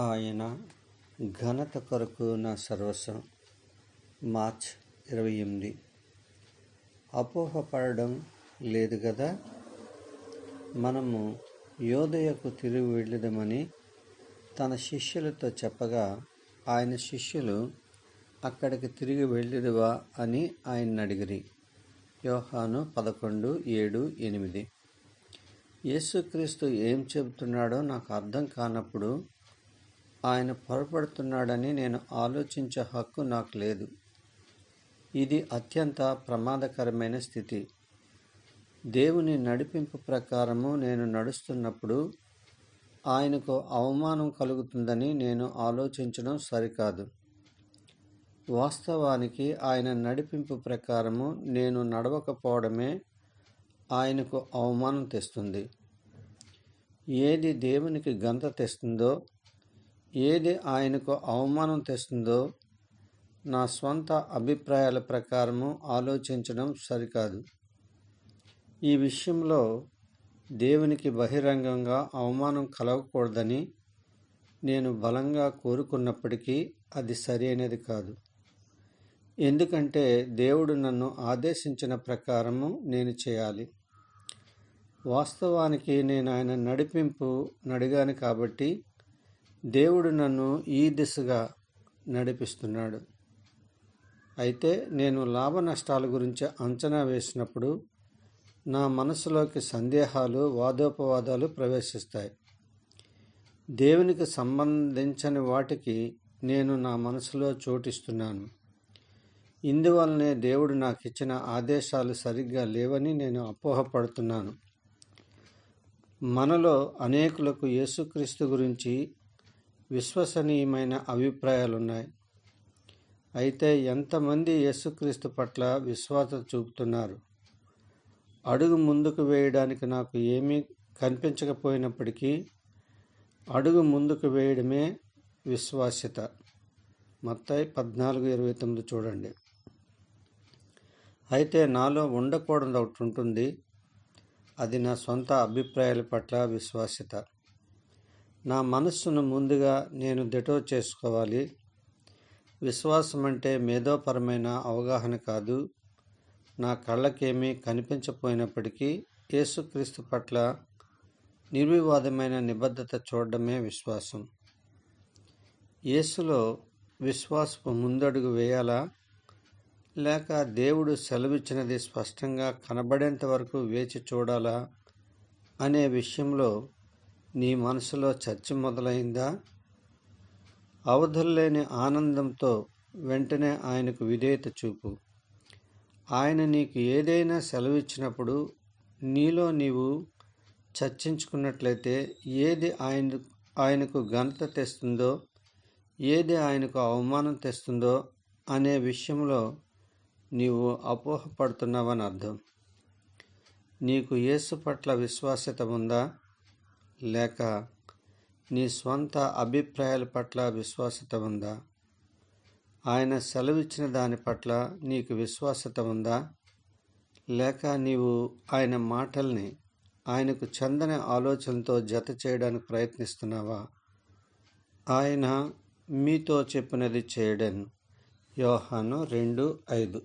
ఆయన ఘనత కొరకు నా సర్వస్వం. మార్చ్ ఇరవై ఎనిమిది. అపోహపడడం లేదు కదా మనము యోదయకు తిరిగి వెళ్ళదమని తన శిష్యులతో చెప్పగా ఆయన శిష్యులు అక్కడికి తిరిగి వెళ్ళిదివా అని ఆయన అడిగిరి. యోహాను పదకొండు ఏడు ఎనిమిది. యేసుక్రీస్తు ఏం చెబుతున్నాడో నాకు అర్థం కానప్పుడు ఆయన పొరపడుతున్నాడని నేను ఆలోచించే హక్కు నాకు లేదు. ఇది అత్యంత ప్రమాదకరమైన స్థితి. దేవుని నడిపింపు ప్రకారము నేను నడుస్తున్నప్పుడు ఆయనకు అవమానం కలుగుతుందని నేను ఆలోచించడం సరికాదు. వాస్తవానికి ఆయన నడిపింపు ప్రకారము నేను నడవకపోవడమే ఆయనకు అవమానం తెస్తుంది. ఏది దేవునికి గంత తెస్తుందో ఏది ఆయనకు అవమానం తెస్తుందో నా స్వంత అభిప్రాయాల ప్రకారము ఆలోచించడం సరికాదు. ఈ విషయంలో దేవునికి బహిరంగంగా అవమానం కలగకూడదని నేను బలంగా కోరుకున్నప్పటికీ అది సరైనది కాదు. ఎందుకంటే దేవుడు నన్ను ఆదేశించిన ప్రకారము నేను చేయాలి. వాస్తవానికి నేను ఆయన నడిపింపు నడిగాను కాబట్టి దేవుడు నన్ను ఈ దిశగా నడిపిస్తున్నాడు. అయితే నేను లాభ నష్టాల గురించి అంచనా వేసినప్పుడు నా మనసులోకి సందేహాలు వాదోపవాదాలు ప్రవేశిస్తాయి. దేవునికి సంబంధించని వాటికి నేను నా మనసులో చోటిస్తున్నాను. ఇందువల్లనే దేవుడు నాకు ఇచ్చిన ఆదేశాలు సరిగ్గా లేవని నేను అపోహపడుతున్నాను. మనలో అనేకులకు యేసుక్రీస్తు గురించి విశ్వసనీయమైన అభిప్రాయాలున్నాయి. అయితే ఎంతమంది యేసుక్రీస్తు పట్ల విశ్వాస చూపుతున్నారు? అడుగు ముందుకు వేయడానికి నాకు ఏమీ కనిపించకపోయినప్పటికీ అడుగు ముందుకు వేయడమే విశ్వాస్యత. మొత్తం పద్నాలుగు ఇరవై తొమ్మిది చూడండి. అయితే నాలో ఉండకూడదు ఒకటి ఉంటుంది అది నా సొంత అభిప్రాయాల పట్ల విశ్వాస్యత. నా మనస్సును ముందుగా నేను దిటో చేసుకోవాలి. విశ్వాసం అంటే మేధోపరమైన అవగాహన కాదు. నా కళ్ళకేమీ కనిపించపోయినప్పటికీ యేసుక్రీస్తు పట్ల నిర్వివాదమైన నిబద్ధత చూడడమే విశ్వాసం. యేసులో విశ్వాసపు ముందడుగు వేయాలా? లేక దేవుడు సెలవిచ్చినది స్పష్టంగా కనబడేంత వరకు వేచి చూడాలా? అనే విషయంలో నీ మనసులో చర్చ మొదలైందా? అవధుల్లేని ఆనందంతో వెంటనే ఆయనకు విధేయత చూపు. ఆయన నీకు ఏదైనా సెలవిచ్చినప్పుడు నీలో నీవు చర్చించుకున్నట్లయితే ఏది ఆయన ఆయనకు ఘనత తెస్తుందో ఏది ఆయనకు అవమానం తెస్తుందో అనే విషయంలో నీవు అపోహపడుతున్నావని అర్థం. నీకు యేసు పట్ల విశ్వాసత ఉందా? లేక నీ స్వంత అభిప్రాయాల పట్ల విశ్వాసత ఉందా? ఆయన సెలవిచ్చిన దాని పట్ల నీకు విశ్వాసత ఉందా? లేక నీవు ఆయన మాటల్ని ఆయనకు చెందని ఆలోచనతో జత చేయడానికి ప్రయత్నిస్తున్నావా? ఆయన మీతో చెప్పినది చేయడను. యోహాను రెండు ఐదు.